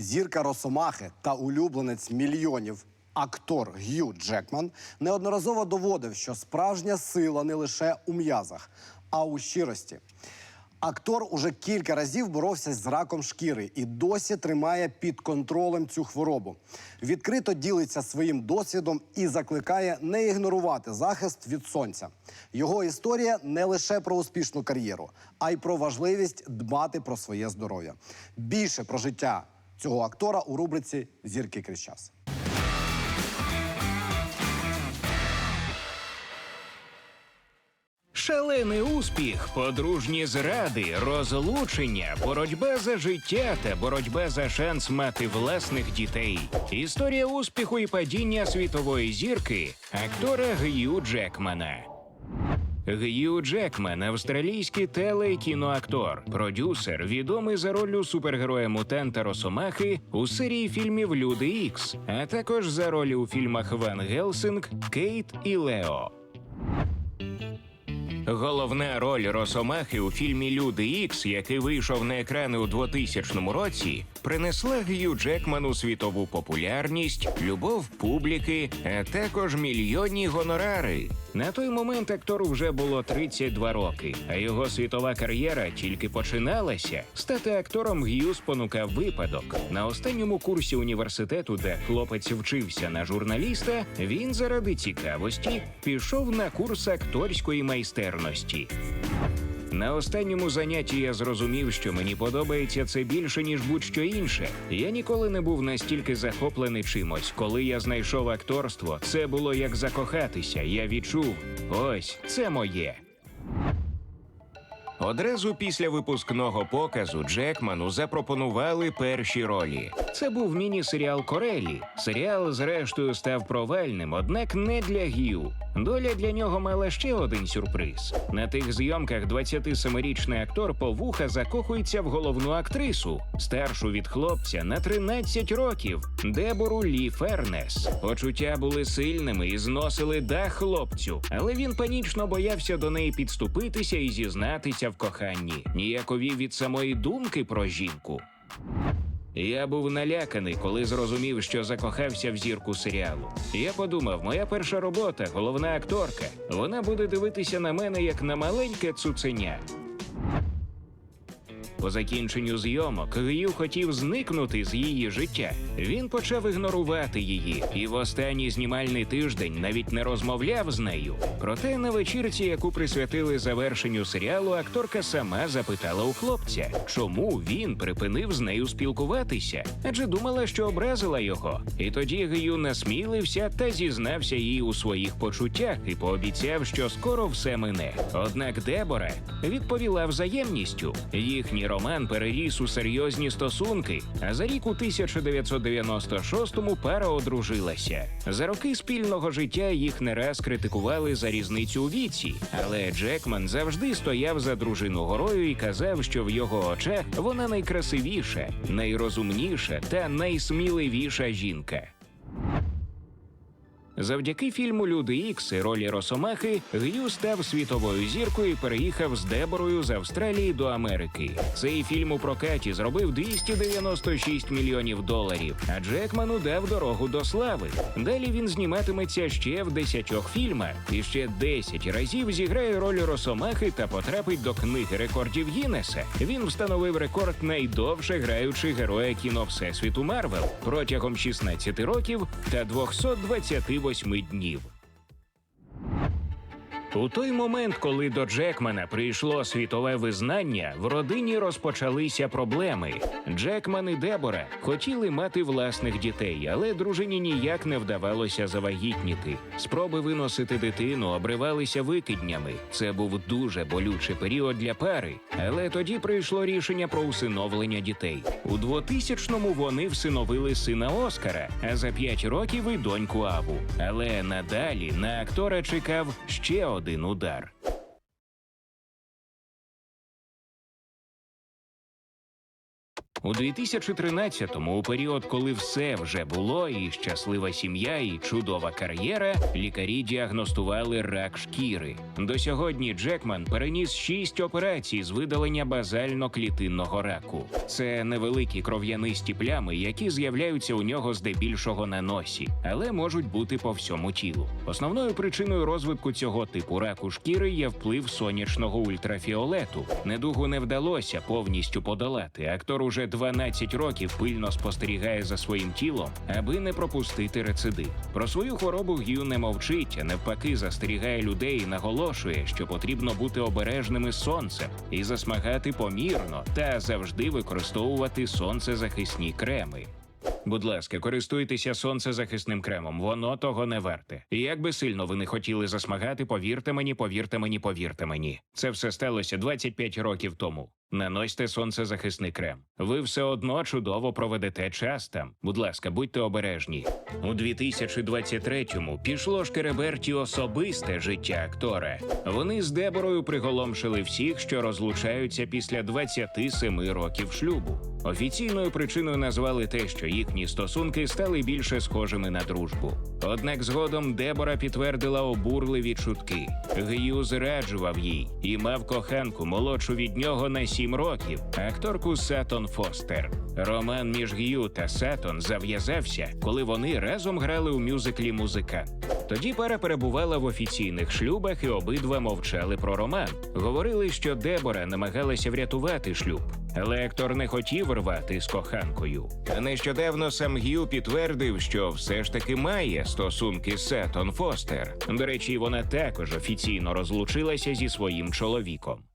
Зірка Росомахи та улюбленець мільйонів. Актор Г'ю Джекман неодноразово доводив, що справжня сила не лише у м'язах, а у щирості. Актор уже кілька разів боровся з раком шкіри і досі тримає під контролем цю хворобу. Відкрито ділиться своїм досвідом і закликає не ігнорувати захист від сонця. Його історія не лише про успішну кар'єру, а й про важливість дбати про своє здоров'я. Більше про життя цього актора у рубриці Зірки крізь час. Шалений успіх, подружні зради, розлучення, боротьба за життя та боротьба за шанс мати власних дітей. Історія успіху і падіння світової зірки актора Г'ю Джекмана. Г'ю Джекмен, – австралійський теле- і кіноактор, продюсер, відомий за роллю супергероя-мутанта Росомахи у серії фільмів Люди Ікс, а також за ролі у фільмах Ван Гелсинг, Кейт і Лео. Головна роль Росомахи у фільмі Люди Ікс, який вийшов на екрани у 2000 році, принесла Г'ю Джекману світову популярність, любов публіки, а також мільйонні гонорари. На той момент актору вже було 32 роки, а його світова кар'єра тільки починалася. Стати актором Г'ю спонукав випадок. На останньому курсі університету, де хлопець вчився на журналіста, він заради цікавості пішов на курс акторської майстерності. На останньому занятті я зрозумів, що мені подобається це більше, ніж будь-що інше. Я ніколи не був настільки захоплений чимось. Коли я знайшов акторство, це було як закохатися. Я відчув ось це моє. Одразу після випускного показу Джекману запропонували перші ролі. Це був міні-серіал Корелі. Серіал, зрештою, став провальним, однак не для Гію. Доля для нього мала ще один сюрприз. На тих зйомках 27-річний актор по вуха закохується в головну актрису, старшу від хлопця на 13 років, Дебору Лі Фернес. Почуття були сильними і зносили дах хлопцю, але він панічно боявся до неї підступитися і зізнатися в коханні. Ніякові від самої думки про жінку. Я був наляканий, коли зрозумів, що закохався в зірку серіалу. Я подумав, моя перша робота, головна акторка. Вона буде дивитися на мене як на маленьке цуценя. По закінченню зйомок Г'ю хотів зникнути з її життя. Він почав ігнорувати її, і в останній знімальний тиждень навіть не розмовляв з нею. Проте на вечірці, яку присвятили завершенню серіалу, акторка сама запитала у хлопця, чому він припинив з нею спілкуватися, адже думала, що образила його. І тоді Г'ю насмілився та зізнався їй у своїх почуттях і пообіцяв, що скоро все мине. Однак Дебора відповіла взаємністю. Їхній роман переріс у серйозні стосунки, а за рік у 1996-му пара одружилася. За роки спільного життя їх не раз критикували за різницю у віці, але Джекман завжди стояв за дружину горою і казав, що в його очах вона найкрасивіша, найрозумніша та найсміливіша жінка. Завдяки фільму Люди Ікс і ролі Росомахи Г'ю став світовою зіркою і переїхав з Деборою з Австралії до Америки. Цей фільм у прокаті зробив 296 мільйонів доларів, а Джекману дав дорогу до слави. Далі він зніматиметься ще в десятьох фільмах і ще 10 разів зіграє роль Росомахи та потрапить до книги рекордів Гіннеса. Він встановив рекорд найдовше граючи героя кіно Всесвіту Марвел протягом 16 років та 228 днів. У той момент, коли до Джекмана прийшло світове визнання, в родині розпочалися проблеми. Джекман і Дебора хотіли мати власних дітей, але дружині ніяк не вдавалося завагітніти. Спроби виносити дитину обривалися викиднями. Це був дуже болючий період для пари. Але тоді прийшло рішення про усиновлення дітей. У 2000-му вони всиновили сина Оскара, а за 5 років і доньку Аву. Але надалі на актора чекав ще один удар. У 2013-му, у період, коли все вже було, і щаслива сім'я, і чудова кар'єра, лікарі діагностували рак шкіри. До сьогодні Джекман переніс шість операцій з видалення базально-клітинного раку. Це невеликі кров'янисті плями, які з'являються у нього здебільшого на носі, але можуть бути по всьому тілу. Основною причиною розвитку цього типу раку шкіри є вплив сонячного ультрафіолету. Недугу не вдалося повністю подолати. Актор уже 12 років пильно спостерігає за своїм тілом, аби не пропустити рецидив. Про свою хворобу Г'ю не мовчить, а навпаки, застерігає людей і наголошує, що потрібно бути обережними з сонцем і засмагати помірно та завжди використовувати сонцезахисні креми. Будь ласка, користуйтеся сонцезахисним кремом, воно того не варте. І як би сильно ви не хотіли засмагати, повірте мені, повірте мені, повірте мені. Це все сталося 25 років тому. Наносьте сонцезахисний крем. Ви все одно чудово проведете час там. Будь ласка, будьте обережні. У 2023-му пішло шкереберті особисте життя актора. Вони з Деборою приголомшили всіх, що розлучаються після 27 років шлюбу. Офіційною причиною назвали те, що їхні стосунки стали більше схожими на дружбу. Однак згодом Дебора підтвердила обурливі чутки. Г'ю зраджував їй і мав коханку молодшу від нього на сім років, акторку Сатон Фостер. Роман між Г'ю та Сатон зав'язався, коли вони разом грали у мюзиклі Музикант. Тоді пара перебувала в офіційних шлюбах і обидва мовчали про роман. Говорили, що Дебора намагалася врятувати шлюб. Але актор не хотів рвати з коханкою. Нещодавно сам Г'ю підтвердив, що все ж таки має стосунки з Сетон Фостер. До речі, вона також офіційно розлучилася зі своїм чоловіком.